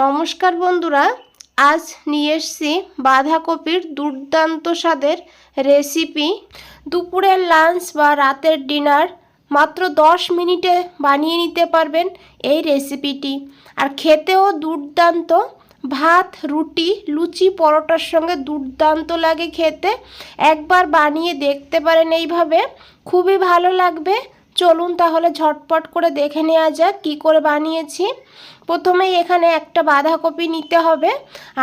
নমস্কার বন্ধুরা, আজ নিয়ে এসছি বাঁধাকপির দুর্দান্ত স্বাদের রেসিপি দুপুরের লাঞ্চ বা রাতের ডিনার মাত্র দশ মিনিটে বানিয়ে নিতে পারবেন এই রেসিপিটি আর খেতেও দুর্দান্ত, ভাত, রুটি, লুচি, পরোটার সঙ্গে দুর্দান্ত লাগে খেতে। একবার বানিয়ে দেখতে পারেন এইভাবে, খুবই ভালো লাগবে। চলুন তাহলে ঝটপট করে দেখে নেওয়া যাক কী করে বানিয়েছি। প্রথমেই এখানে একটা বাঁধাকপি নিতে হবে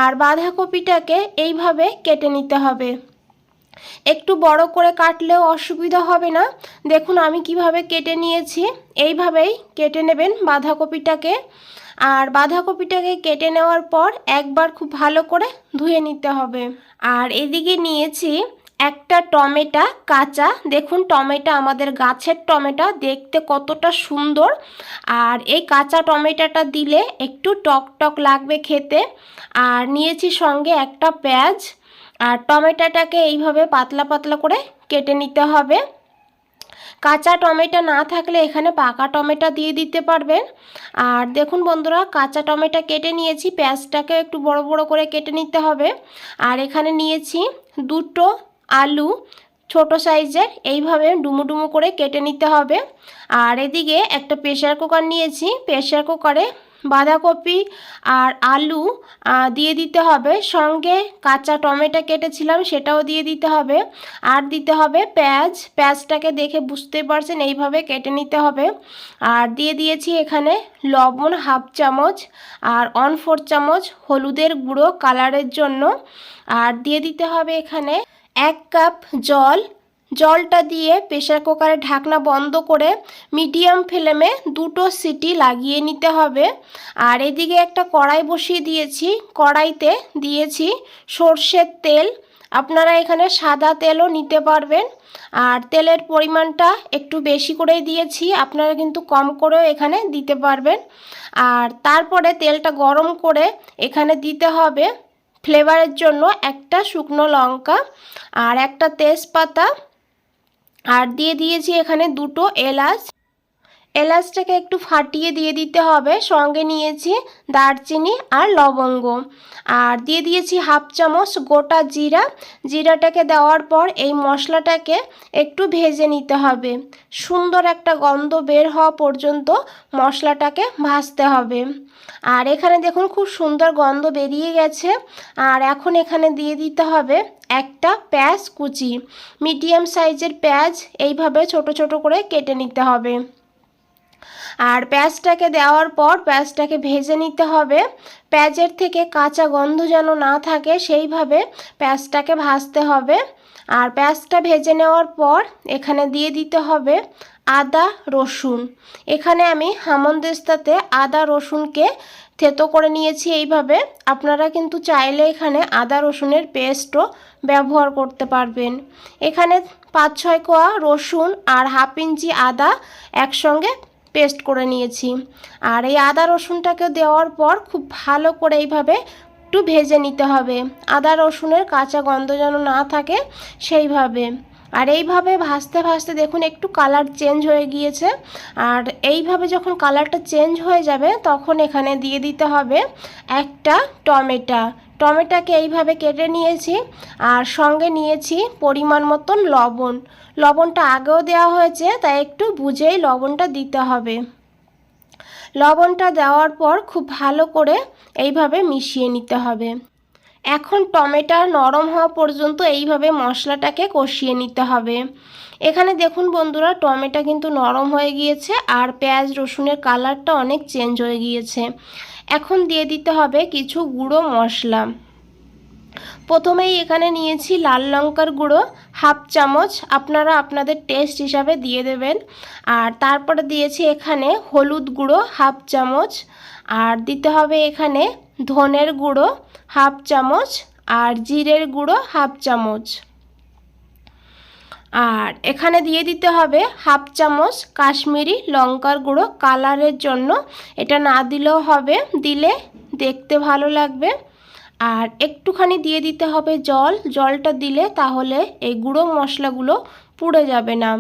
আর বাঁধাকপিটাকে এইভাবে কেটে নিতে হবে। একটু বড় করে কাটলেও অসুবিধা হবে না। দেখুন আমি কীভাবে কেটে নিয়েছি। এইভাবেই কেটে নেবেন বাঁধাকপিটাকে। আর বাঁধাকপিটাকে কেটে নেওয়ার পর একবার খুব ভালো করে ধুয়ে নিতে হবে। আর এদিকে নিয়েছি একটা টমেটা কাঁচা। দেখুন, টমেটো আমাদের গাছের টমেটো। দেখতে কতটা সুন্দর। আর এই কাঁচা টমেটোটা দিলে একটু টক টক লাগবে খেতে। আর নিয়েছি সঙ্গে একটা পেঁয়াজ। আর টমেটোটাকে এইভাবে পাতলা পাতলা করে কেটে নিতে হবে। কাঁচা টমেটো না থাকলে এখানে পাকা টমেটো দিয়ে দিতে পারবেন। আর দেখুন বন্ধুরা, কাঁচা টমেটো কেটে নিয়েছি। পেঁয়াজটাকে একটু বড় বড় করে কেটে নিতে হবে। আর এখানে নিয়েছি দুটো আলু ছোট সাইজের, এইভাবে ডুমু ডুমু করে কেটে নিতে হবে। আর এদিকে একটা প্রেশার কুকার নিয়েছি। প্রেশার কুকারে বাঁধাকপি আর আলু দিয়ে দিতে হবে। সঙ্গে কাঁচা টমেটো কেটেছিলাম, সেটাও দিয়ে দিতে হবে। আর দিতে হবে পেঁয়াজ। পেঁয়াজটাকে দেখে বুঝতে পারছেন, এইভাবে কেটে নিতে হবে। আর দিয়ে দিয়েছি এখানে লবণ হাফ চামচ আর অন ফোর চামচ হলুদের গুঁড়ো কালারের জন্য। আর দিয়ে দিতে হবে এখানে এক কাপ জল, জলটা দিয়ে প্রেশার কুকারে ঢাকনা বন্ধ করে মিডিয়াম ফ্লেমে দুটো সিটি লাগিয়ে নিতে হবে। আর এদিকে একটা কড়াই বসিয়ে দিয়েছি। কড়াইতে দিয়েছি সর্ষের তেল। আপনারা এখানে সাদা তেলও নিতে পারবেন। আর তেলের পরিমাণটা একটু বেশি করেই দিয়েছি। আপনারা কিন্তু কম করেও এখানে দিতে পারবেন। আর তারপরে তেলটা গরম করে এখানে দিতে হবে। ফ্লেভারের জন্য একটা শুকনো লঙ্কা আর একটা তেজপাতা। আর দিয়ে দিয়েছি এখানে দুটো এলাচ। এলাচটাকে একটু ফাটিয়ে দিয়ে দিতে হবে। সঙ্গে নিয়েছি দারচিনি আর লবঙ্গ। আর দিয়ে দিয়েছি হাফ চামচ গোটা জিরা। জিরাটাকে দেওয়ার পর এই মশলাটাকে একটু ভেজে নিতে হবে। সুন্দর একটা গন্ধ বের হওয়া পর্যন্ত মশলাটাকে ভাজতে হবে। আর এখানে দেখুন খুব সুন্দর গন্ধ বেরিয়ে গেছে। আর এখন এখানে দিয়ে দিতে হবে একটা পেঁয়াজ কুচি। মিডিয়াম সাইজের পেঁয়াজ এইভাবে ছোট ছোট করে কেটে নিতে হবে। আর পেঁয়াজটাকে দেওয়ার পর পেঁয়াজটাকে ভেজে নিতে হবে। পেঁয়াজের থেকে কাঁচা গন্ধ যেন না থাকে, সেইভাবে পেঁয়াজটাকে ভাজতে হবে। আর পেঁয়াজটা ভেজে নেওয়ার পর এখানে দিয়ে দিতে হবে আদা, রসুন। এখানে আমি হামন্দেস্তাতে আদা, রসুনকে থেতো করে নিয়েছি এইভাবে। আপনারা কিন্তু চাইলে এখানে আদা, রসুনের পেস্টও ব্যবহার করতে পারবেন। এখানে পাঁচ ছয় কোয়া রসুন আর হাফ ইঞ্চি আদা একসঙ্গে পেস্ট করে নিয়েছি। আর এই আদা রসুনটাকে দেওয়ার পর খুব ভালো করে এইভাবে একটু ভেজে নিতে হবে। আদা রসুনের কাঁচা গন্ধ যেন না থাকে সেইভাবে। আর এইভাবে ভাজতে ভাজতে দেখুন একটু কালার চেঞ্জ হয়ে গিয়েছে। আর এইভাবে যখন কালারটা চেঞ্জ হয়ে যাবে তখন এখানে দিয়ে দিতে হবে একটা টমেটা। টমেটোকে এইভাবে কেটে নিয়েছি আর সঙ্গে নিয়েছি পরিমাণ মতন লবণ। লবণটা আগেও দেওয়া হয়েছে, তাই একটু বুঝেই লবণটা দিতে হবে। লবণটা দেওয়ার পর খুব ভালো করে এইভাবে মিশিয়ে নিতে হবে। এখন টমেটো নরম হওয়া পর্যন্ত এইভাবে মশলাটাকে কষিয়ে নিতে হবে। এখানে দেখুন বন্ধুরা, টমেটো কিন্তু নরম হয়ে গিয়েছে আর পেঁয়াজ রসুনের কালারটা অনেক চেঞ্জ হয়ে গিয়েছে। এখন দিয়ে দিতে হবে কিছু গুঁড়ো মশলা। প্রথমেই এখানে নিয়েছি লাল লঙ্কার গুঁড়ো, হাফ চামচ, আপনারা আপনাদের টেস্ট হিসাবে দিয়ে দেবেন। আর তারপরে দিয়েছি এখানে হলুদ গুঁড়ো, হাফ চামচ। আর দিতে হবে এখানে ধনের গুঁড়ো, হাফ চামচ। আর জিরের গুঁড়ো, হাফ চামচ। আর এখানে দিয়ে দিতে হবে হাফ চামচ কাশ্মীরি লঙ্কার গুঁড়ো কালারের জন্য। এটা না দিলেও হবে, দিলে দেখতে ভালো লাগবে। আর একটুখানি দিয়ে দিতে হবে জল, জলটা দিলে তাহলে এই গুঁড়ো মশলাগুলো পুড়ে যাবে না।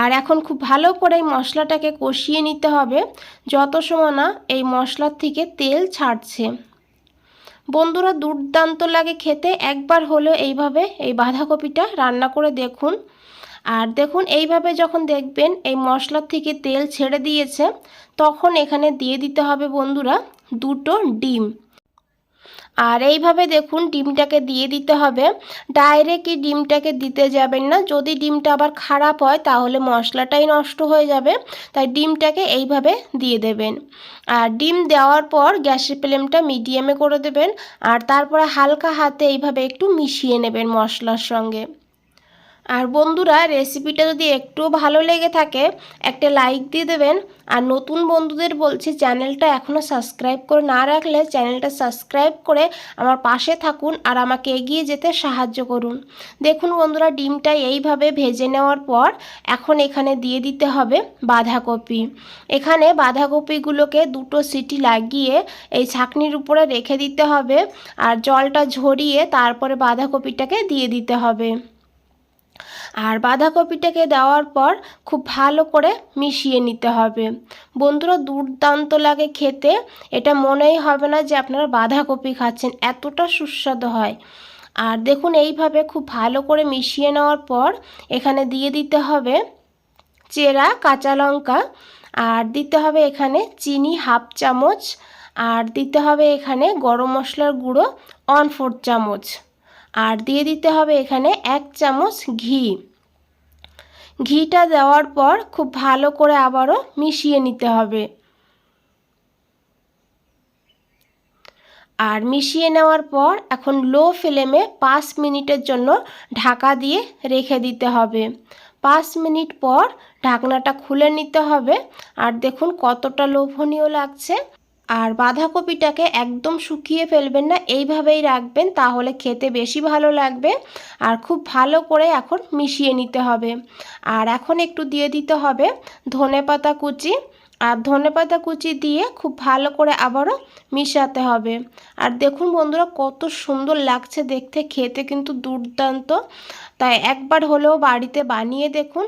আর এখন খুব ভালো করে এই মশলাটাকে কষিয়ে নিতে হবে, যত সময় না এই মশলার থেকে তেল ছাড়ছে। বন্ধুরা দুর্দান্ত লাগে খেতে। একবার হলেও এইভাবে এই বাঁধাকপিটা রান্না করে দেখুন। আর দেখুন, এইভাবে যখন দেখবেন এই মশলার থেকে তেল ছেড়ে দিয়েছে, তখন এখানে দিয়ে দিতে হবে বন্ধুরা দুটো ডিম। আর এইভাবে দেখুন ডিমটাকে দিয়ে দিতে হবে। ডাইরেক্টই ডিমটাকে দিতে যাবেন না। যদি ডিমটা আবার খারাপ হয়, তাহলে মশলাটাই নষ্ট হয়ে যাবে। তাই ডিমটাকে এইভাবে দিয়ে দেবেন। আর ডিম দেওয়ার পর গ্যাসের ফ্লেমটা মিডিয়ামে করে দেবেন। আর তারপরে হালকা হাতে এইভাবে একটু মিশিয়ে নেবেন মশলার সঙ্গে। আর বন্ধুরা রেসিপিটা যদি একটু ভালো লেগে থাকে, একটা লাইক দিয়ে দেবেন। আর নতুন বন্ধুদের বলছি, চ্যানেলটা এখনও সাবস্ক্রাইব করে না রাখলে চ্যানেলটা সাবস্ক্রাইব করে আমার পাশে থাকুন আর আমাকে এগিয়ে যেতে সাহায্য করুন। দেখুন বন্ধুরা, ডিমটা এইভাবে ভেজে নেওয়ার পর এখন এখানে দিয়ে দিতে হবে বাঁধাকপি। এখানে বাঁধাকপিগুলোকে দুটো সিটি লাগিয়ে এই ছাকনির উপরে রেখে দিতে হবে। আর জলটা ঝরিয়ে তারপরে বাঁধাকপিটাকে দিয়ে দিতে হবে। আর বাঁধাকপিটাকে দেওয়ার পর খুব ভালো করে মিশিয়ে নিতে হবে। বন্ধুরা, দুর্দান্ত লাগে খেতে। এটা মনেই হবে না যে আপনারা বাঁধাকপি খাচ্ছেন, এতটা সুস্বাদু হয়। আর দেখুন, এইভাবে খুব ভালো করে মিশিয়ে নেওয়ার পর এখানে দিয়ে দিতে হবে চেরা, কাঁচা লঙ্কা। আর দিতে হবে এখানে চিনি হাফ চামচ। আর দিতে হবে এখানে গরম মশলার গুঁড়ো ওয়ান ফোর চামচ। আর দিয়ে দিতে হবে এখানে এক চামচ ঘি। ঘিটা দেওয়ার পর খুব ভালো করে আবারও মিশিয়ে নিতে হবে। আর মিশিয়ে নেওয়ার পর এখন লো ফ্লেমে পাঁচ মিনিটের জন্য ঢাকা দিয়ে রেখে দিতে হবে। পাঁচ মিনিট পর ঢাকনাটা খুলে নিতে হবে। আর দেখুন কতটা লোভনীয় লাগছে। আর বাঁধাকপিটাকে একদম শুকিয়ে ফেলবেন না, এইভাবেই রাখবেন, তাহলে খেতে বেশি ভালো লাগবে আর খুব ভালো করে এখন মিশিয়ে নিতে হবে। আর এখন একটু দিয়ে দিতে হবে ধনে পাতা কুচি, আর ধনে পাতা কুচি দিয়ে খুব ভালো করে আবারও মিশাতে হবে। আর দেখুন বন্ধুরা, কত সুন্দর লাগছে দেখতে, খেতে কিন্তু দুর্দান্ত। তাই একবার হলেও বাড়িতে বানিয়ে দেখুন।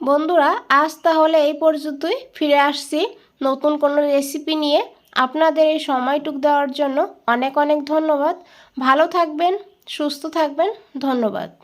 বন্ধুরা, আজ তাহলে এই পর্যন্তই, ফিরে আসছি। নতুন কোনো রেসিপি নিয়ে আপনাদের এই সময়টুক দেওয়ার জন্য অনেক অনেক ধন্যবাদ। ভালো থাকবেন, সুস্থ থাকবেন, ধন্যবাদ।